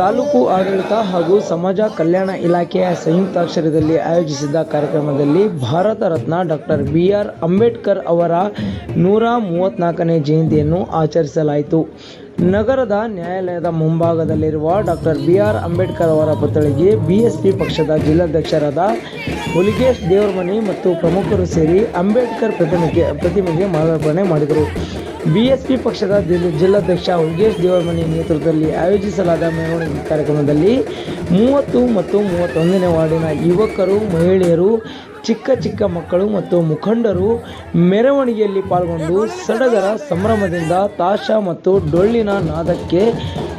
ತಾಲೂಕು ಆಡಳಿತ ಹಾಗೂ ಸಮಾಜ ಕಲ್ಯಾಣ ಇಲಾಖೆಯ ಸಂಯುಕ್ತಾಕ್ಷರದಲ್ಲಿ ಆಯೋಜಿಸಿದ್ದ ಕಾರ್ಯಕ್ರಮದಲ್ಲಿ Bharat Ratna doctor B R Ambedkar ಅವರ ನೂರ ಮೂವತ್ತ್ನಾಲ್ಕನೇ ಜಯಂತಿಯನ್ನು ಆಚರಿಸಲಾಯಿತು. ನಗರದ ನ್ಯಾಯಾಲಯದ ಮುಂಭಾಗದಲ್ಲಿರುವ ಡಾಕ್ಟರ್ ಬಿ ಆರ್ ಅಂಬೇಡ್ಕರ್ ಅವರ ಪುತ್ಥಳಿಗೆ ಬಿಎಸ್ಪಿ ಪಕ್ಷದ ಜಿಲ್ಲಾಧ್ಯಕ್ಷರಾದ ಹುಲಿಗೇಶ್ ದೇವರಮನಿ ಮತ್ತು ಪ್ರಮುಖರು ಸೇರಿ ಅಂಬೇಡ್ಕರ್ ಪ್ರತಿಮೆಗೆ ಪ್ರತಿಮೆಗೆ ಮಾಲಾರ್ಪಣೆ ಮಾಡಿದರು. ಬಿಎಸ್ಪಿ ಪಕ್ಷದ ಜಿಲ್- ಜಿಲ್ಲಾಧ್ಯಕ್ಷ ಉಗೇಶ್ ದೇವರಮನಿ ನೇತೃತ್ವದಲ್ಲಿ ಆಯೋಜಿಸಲಾದ ಮೆರವಣಿಗೆ ಕಾರ್ಯಕ್ರಮದಲ್ಲಿ ಮೂವತ್ತು ಮತ್ತು ಮೂವತ್ತೊಂದನೇ ವಾರ್ಡಿನ ಯುವಕರು, ಮಹಿಳೆಯರು, ಚಿಕ್ಕ ಚಿಕ್ಕ ಮಕ್ಕಳು ಮತ್ತು ಮುಖಂಡರು ಮೆರವಣಿಗೆಯಲ್ಲಿ ಪಾಲ್ಗೊಂಡು ಸಡಗರ ಸಂಭ್ರಮದಿಂದ ತಾಶ ಮತ್ತು ಡೊಳ್ಳಿನ ನಾದಕ್ಕೆ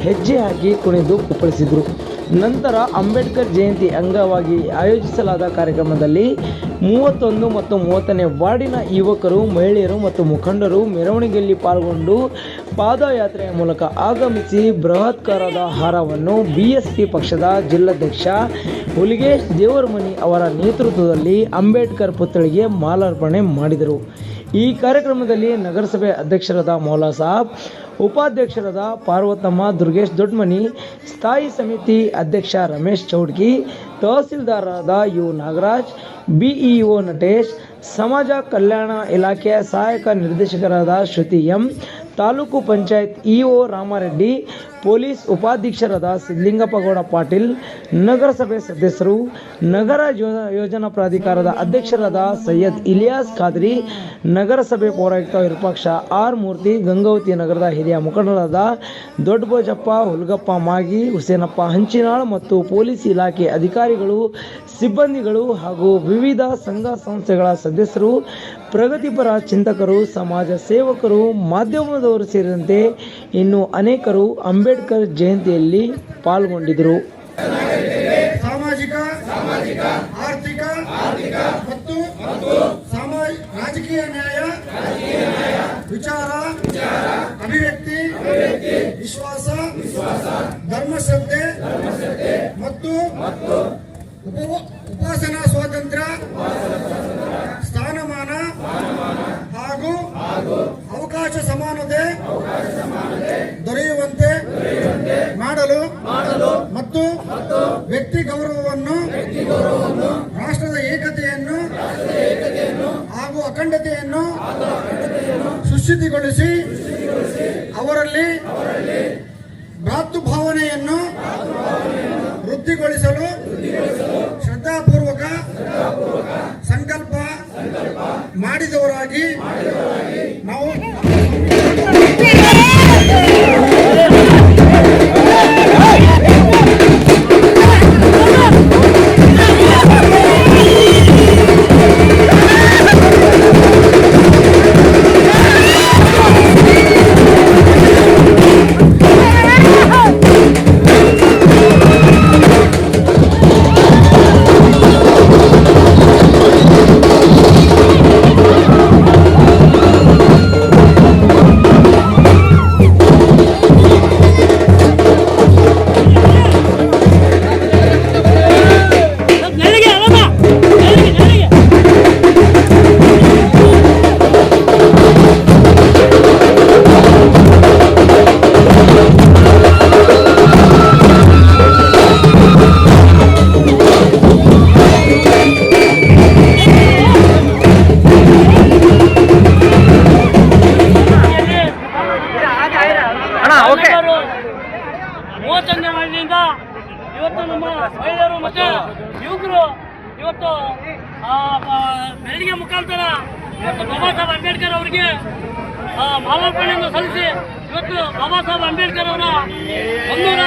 ಹೆಜ್ಜೆ ಹಾಕಿ ಕುಣಿದು ಕುಪ್ಪಳಿಸಿದರು. ನಂತರ ಅಂಬೇಡ್ಕರ್ ಜಯಂತಿ ಅಂಗವಾಗಿ ಆಯೋಜಿಸಲಾದ ಕಾರ್ಯಕ್ರಮದಲ್ಲಿ ಮೂವತ್ತೊಂದು ಮತ್ತು ಮೂವತ್ತನೇ ವಾರ್ಡಿನ ಯುವಕರು, ಮಹಿಳೆಯರು ಮತ್ತು ಮುಖಂಡರು ಮೆರವಣಿಗೆಯಲ್ಲಿ ಪಾಲ್ಗೊಂಡು ಪಾದಯಾತ್ರೆಯ ಮೂಲಕ ಆಗಮಿಸಿ ಬೃಹತ್ಕಾರದ ಹಾರವನ್ನು ಬಿಎಸ್ಪಿ ಪಕ್ಷದ ಜಿಲ್ಲಾಧ್ಯಕ್ಷ ಹುಲಿಗೇಶ್ ದೇವರಮನಿ ಅವರ ನೇತೃತ್ವದಲ್ಲಿ ಅಂಬೇಡ್ಕರ್ ಪುತ್ಥಳಿಗೆ ಮಾಲಾರ್ಪಣೆ ಮಾಡಿದರು. ಈ ಕಾರ್ಯಕ್ರಮದಲ್ಲಿ ನಗರಸಭೆ ಅಧ್ಯಕ್ಷರಾದ ಮೌಲಾ ಸಾಬ್ ಉಪಾಧ್ಯಕ್ಷರಾದ ಪಾರ್ವತಮ್ಮ, ದುರ್ಗೇಶ್ ದೊಡ್ಮನಿ, ಸ್ಥಾಯಿ ಸಮಿತಿ ಅಧ್ಯಕ್ಷ ರಮೇಶ್ ಚೌಡ್ಕಿ ತಹಸೀಲ್ದಾರರಾದ ಯು ನಾಗರಾಜ್, ಬಿಇಒ ನಟೇಶ್, ಸಮಾಜ ಕಲ್ಯಾಣ ಇಲಾಖೆಯ ಸಹಾಯಕ ನಿರ್ದೇಶಕರಾದ Shruti M, taluk panchayat EO Ramareddy police ಉಪಾಧೀಕ್ಷರಾದ ಸಿದ್ಲಿಂಗಪ್ಪಗೌಡ Patil, ನಗರಸಭೆ ಸದಸ್ಯರು, ನಗರ ಯೋಜನಾ ಪ್ರಾಧಿಕಾರದ ಅಧ್ಯಕ್ಷರಾದ ಸೈಯದ್ ಇಲಿಯಾಸ್ ಖಾದ್ರಿ, ನಗರಸಭೆ ಪೌರಾಯುಕ್ತ ವಿರೂಪಾಕ್ಷ ಆರ್ ಮೂರ್ತಿ, ಗಂಗಾವತಿ ನಗರದ ಹಿರಿಯ ಮುಖಂಡರಾದ ದೊಡ್ಡಬೋಜಪ್ಪ, ಹುಲ್ಗಪ್ಪ ಮಾಗಿ, ಹುಸೇನಪ್ಪ ಹಂಚಿನಾಳ್ ಮತ್ತು ಪೊಲೀಸ್ ಇಲಾಖೆ ಅಧಿಕಾರಿಗಳು, ಸಿಬ್ಬಂದಿಗಳು ಹಾಗೂ ವಿವಿಧ ಸಂಘ ಸಂಸ್ಥೆಗಳ ಸದಸ್ಯರು, ಪ್ರಗತಿಪರ ಚಿಂತಕರು, ಸಮಾಜ ಸೇವಕರು, ಮಾಧ್ಯಮದವರು ಸೇರಿದಂತೆ ಇನ್ನು ಅನೇಕರು ಅಂಬೇಡ್ಕರ್ ಜಯಂತಿಯಲ್ಲಿ ಪಾಲ್ಗೊಂಡಿದ್ದರು. ಸಾಮಾಜಿಕ, ಆರ್ಥಿಕ ಮತ್ತು ರಾಜಕೀಯ ನ್ಯಾಯ, ವಿಚಾರ, ಅಭಿವ್ಯಕ್ತಿ, ವಿಶ್ವಾಸ, ಧರ್ಮಶ್ರದ್ಧೆ ಮತ್ತು ಉಪ- ಉಪಾಸನಾ ಸ್ವಾತಂತ್ರ್ಯ, ಸ್ಥಾನಮಾನ ಹಾಗೂ ಅವಕಾಶ ಸಮಾನತೆ ವ್ಯಕ್ತಿ ಗೌರವವನ್ನು ರಾಷ್ಟ್ರದ ಏಕತೆಯನ್ನು ಹಾಗೂ ಅಖಂಡತೆಯನ್ನು ಸುಸ್ಥಿತಿಗೊಳಿಸಿ ಅವರಲ್ಲಿ ಭಾವನೆಯನ್ನು ವೃದ್ಧಿಗೊಳಿಸಲು ಶ್ರದ್ಧಾಪೂರ್ವಕ ಸಂಕಲ್ಪ ಮಾಡಿದವರಾಗಿ ಮಹಿಳೆಯರು ಮತ್ತೆ ಯುವಕರು ಇವತ್ತು ಮೆರವಣಿಗೆ ಮುಖಾಂತರ ಇವತ್ತು ಬಾಬಾ ಸಾಹೇಬ್ ಅಂಬೇಡ್ಕರ್ ಅವರಿಗೆ ಮಾಲಾರ್ಪಣೆಯನ್ನು ಸಲ್ಲಿಸಿ ಇವತ್ತು ಬಾಬಾ ಸಾಹೇಬ್ ಅಂಬೇಡ್ಕರ್ ಅವರ ಒಂದೂರ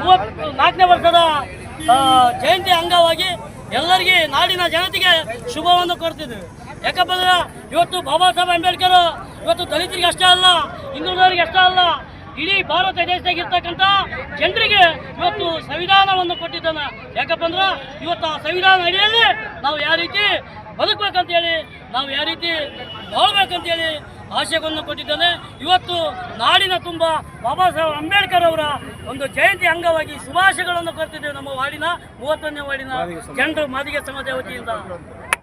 ಮೂವತ್ತು, ನಾಲ್ಕನೇ ವರ್ಷದ ಜಯಂತಿ ಅಂಗವಾಗಿ ಎಲ್ಲರಿಗೆ ನಾಡಿನ ಜನತೆಗೆ ಶುಭವನ್ನು ಕೋರ್ತಿದ್ದೇವೆ. ಯಾಕಪ್ಪ ಇವತ್ತು ಬಾಬಾ ಸಾಹೇಬ್ ಅಂಬೇಡ್ಕರ್ ಇವತ್ತು ದಲಿತರಿಗೆ ಅಷ್ಟೇ ಅಲ್ಲ, ಹಿಂದುಳಿದವರಿಗೆ ಅಷ್ಟೇ ಅಲ್ಲ ಇಡೀ ಭಾರತ ದೇಶದಾಗಿರ್ತಕ್ಕಂಥ ಜನರಿಗೆ ಇವತ್ತು ಸಂವಿಧಾನವನ್ನು ಕೊಟ್ಟಿದ್ದಾನೆ ಯಾಕಪ್ಪ ಅಂದ್ರೆ ಇವತ್ತು ಆ ಸಂವಿಧಾನ ಅಡಿಯಲ್ಲಿ ನಾವು ಯಾವ ರೀತಿ ಬದುಕಬೇಕಂತ ಹೇಳಿ ನಾವು ಯಾವ ರೀತಿ ಬಾಳ್ಬೇಕಂತೇಳಿ ಆಶಯವನ್ನು ಕೊಟ್ಟಿದ್ದಾನೆ. ಇವತ್ತು ನಾಡಿನ ತುಂಬ ಬಾಬಾ ಸಾಹೇಬ್ ಅಂಬೇಡ್ಕರ್ ಅವರ ಒಂದು ಜಯಂತಿ ಅಂಗವಾಗಿ ಶುಭಾಶಯಗಳನ್ನು ಕೊಡ್ತಿದ್ದೇವೆ ನಮ್ಮ ವಾರ್ಡಿನ ಮೂವತ್ತನೇ ವಾರ್ಡಿನ ಜನರು ಮಾದಿಗೆ ಸಮಾಜ ವತಿಯಿಂದ.